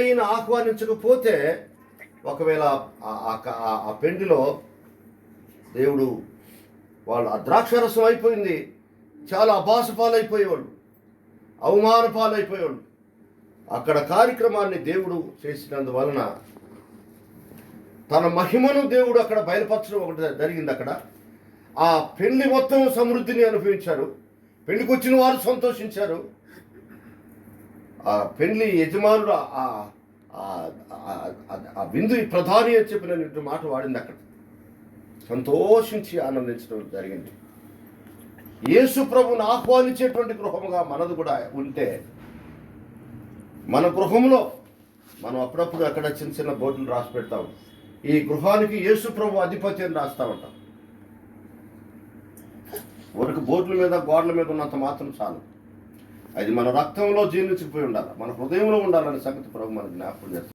ఈయన ఆహ్వానించకపోతే ఒకవేళ ఆ- పెండిలో దేవుడు వాళ్ళు అద్రాక్షరసం ద్రాక్షరసం అయిపోయింది. చాలా అభాస పాలైపోయేవాళ్ళు అవమాన పాలైపోయేవాళ్ళు అక్కడ కార్యక్రమాన్ని దేవుడు చేసినందువలన తన మహిమను దేవుడు అక్కడ బయలుపరచడం ఒకటి జరిగింది అక్కడ. ఆ పెళ్ళి మొత్తం సమృద్ధిని అనుభవించారు. పెళ్ళికి వచ్చిన వారు సంతోషించారు. ఆ పెండ్లి యజమానుడు ఆ విందు ప్రధాని అని చెప్పిన మాట వాడింది అక్కడ. సంతోషించి ఆనందించడం జరిగింది. యేసు ప్రభుని ఆహ్వానించేటువంటి గృహముగా మనది కూడా ఉంటే మన గృహంలో మనం అప్పుడప్పుడు అక్కడ చిన్న చిన్న బోర్డులు రాసి పెడతాం. ఈ గృహానికి యేసు ప్రభు అధిపతి అని రాస్తా ఉంటాం. వరకు బోర్డుల మీద గోడల మీద ఉన్నంత మాత్రం చాలు. అది మన రక్తంలో జీర్ణించిపోయి ఉండాలి. మన హృదయంలో ఉండాలనే సంగతి ప్రభు మనకు జ్ఞాపకం చేస్తాం